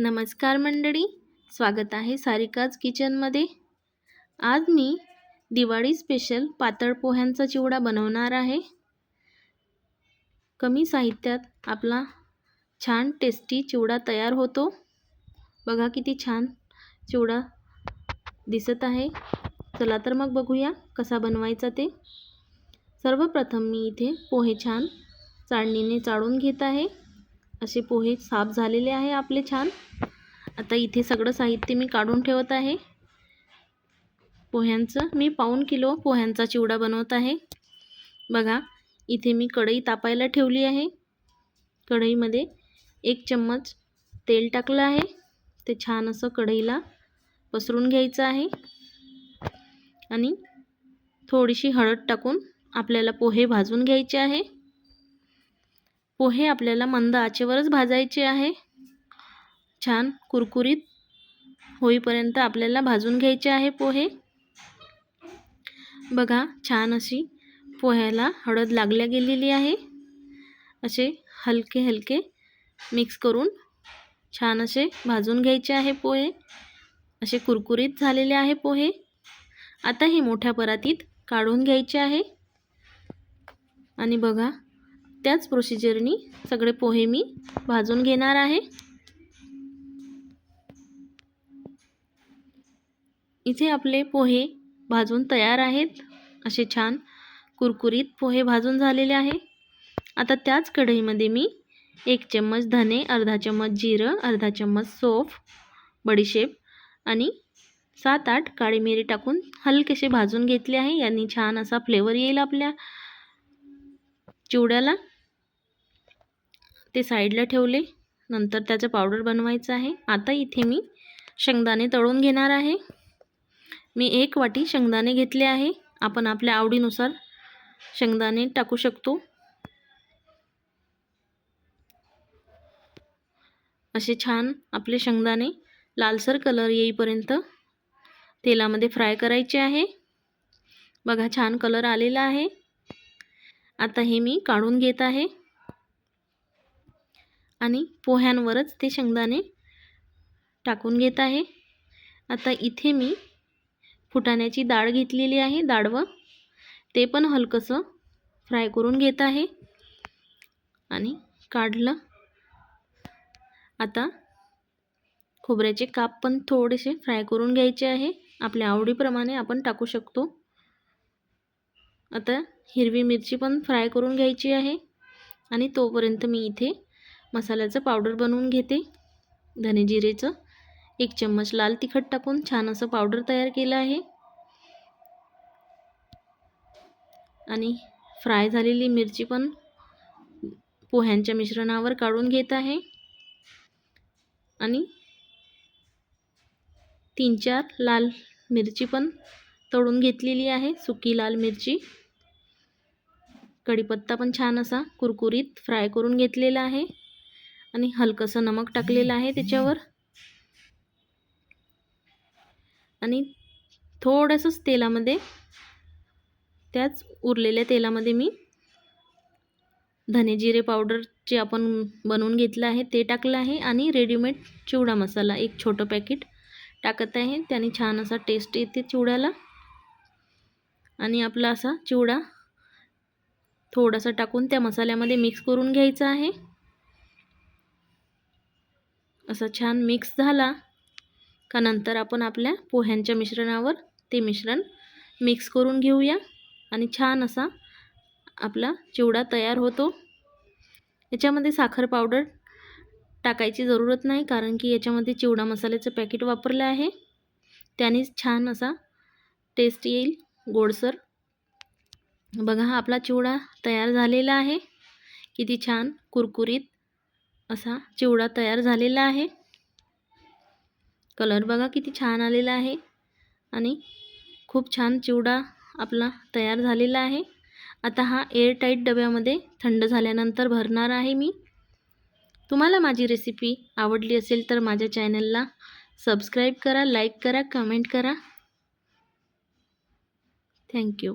नमस्कार मंडळी स्वागत आहे सारिकाज किचनमध्ये. आज मी दिवाळी स्पेशल पातळ पोह्यांचा चिवडा बनवणार आहे. कमी साहित्यात आपला छान टेस्टी चिवडा तयार होतो. बघा किती छान चिवडा दिसत आहे. चला तर मग बघूया कसा बनवायचा ते. सर्वप्रथम मी इथे पोहे छान चाळणीने चाळून घेत आहे. असे पोहे साफ झालेले आहे आपले छान. आता इथे सगळं साहित्य मी काढून ठेवत आहे. पोह्यांचं मी पाऊन किलो पोह्यांचा चिवडा बनवत आहे. बघा इथे मी कढई तापायला ठेवली आहे. कढईमध्ये एक चम्मच तेल टाकलं आहे. ते छान असं कढईला पसरून घ्यायचं आहे. आणि थोडीशी हळद टाकून आपल्याला पोहे भाजून घ्यायचे आहे. पोहे आपल्याला मंद आचेवरच भाजायचे आहे. छान कुरकुरीत होईपर्यंत आपल्याला भाजून घ्यायचे आहे पोहे. बघा छान अशी पोह्याला हळद लागल्या गेलेली आहे. असे हलके हलके मिक्स करून छान असे भाजून घ्यायचे आहे पोहे. असे कुरकुरीत झालेले आहे पोहे. आता हे मोठ्या परातीत काढून घ्यायचे आहे. आणि बघा त्याच प्रोसिजरनी सगळे पोहे मी भाजून घेणार आहे. इथे आपले पोहे भाजून तयार आहेत. असे छान कुरकुरीत पोहे भाजून झालेले आहे. आता त्याच कढईमध्ये मी एक चम्मच धने अर्धा चम्मच जिरं अर्धा चम्मच सोफ बडीशेप आणि सात आठ काळी मिरी टाकून हलकेसे भाजून घेतले आहे. यांनी छान असा फ्लेवर येईल आपल्या चिवड्याला. ते साईडला ठेवले. नंतर त्याचं पावडर बनवायचं आहे. आता इथे मी शेंगदाणे तळून घेणार आहे. मी एक वाटी शेंगदाणे घेतले आहे. आपण आपल्या आवडीनुसार शेंगदाणे टाकू शकतो. असे छान आपले शेंगदाणे लालसर कलर येईपर्यंत तेलामध्ये फ्राय करायचे आहे. बघा छान कलर आलेला आहे. आता हे मी काढून घेत आहे. आणि पोह्यांवरच ते शेंगदाणे टाकून घेत आहे. आता इथे मी फुटाण्याची डाळ घेतलेली आहे डाळवं ते पण हलकंसं फ्राय करून घेत आहे. आणि काढलं. आता खोबऱ्याचे काप पण थोडेसे फ्राय करून घ्यायचे आहे. आपल्या आवडीप्रमाणे आपण टाकू शकतो. आता हिरवी मिरची पण फ्राय करून घ्यायची आहे. आणि तोपर्यंत मी इथे मसाल्याचं पावडर बनवून घेते. धने जिरेचं एक चम्मच लाल तिखट टाकून छान असं पावडर तयार केलं आहे. आणि फ्राय झालेली मिरची पण पोह्यांच्या मिश्रणावर काढून घेत आहे. आणि तीन चार लाल मिरची पण तळून घेतलेली आहे सुकी लाल मिरची. कढीपत्ता पण छान असा कुरकुरीत फ्राय करून घेतलेला आहे. आणि हलकंसं नमक टाकलेलं आहे त्याच्यावर. आणि थोडंसंच तेलामध्ये त्याच उरलेल्या तेलामध्ये मी धने जिरे पावडर जे आपण बनवून घेतलं आहे ते टाकलं आहे. आणि रेडीमेड चिवडा मसाला एक छोटं पॅकेट टाकत आहे. त्याने छान असा टेस्ट येते चिवड्याला. आणि आपला असा चिवडा थोडासा टाकून त्या मसाल्यामध्ये मिक्स करून घ्यायचा आहे. असा छान मिक्स झाला का नंतर आपण आपल्या पोह्यांच्या मिश्रणावर ते मिश्रण मिक्स करून घेऊया आणि छान असा आपला चिवडा तयार होतो. याच्यामध्ये साखर पावडर टाकायची जरूरत नाही कारण की याच्यामध्ये चिवडा मसाल्याचं पॅकेट वापरलं आहे. त्यानेच छान असा टेस्ट येईल. गोडसर बघा हा आपला चिवडा तयार झालेला आहे. किती छान कुरकुरीत असा चिवडा तयार झालेला आहे. कलर बघा किती छान आलेला आहे आणि खूप छान चिवडा आपला तयार झालेला आहे. आता हा एअरटाईट डब्यामध्ये थंड झाल्यानंतर भरणार आहे मी. तुम्हाला माझी रेसिपी आवडली असेल तर माझ्या चॅनलला सबस्क्राईब करा लाईक करा कमेंट करा. Thank you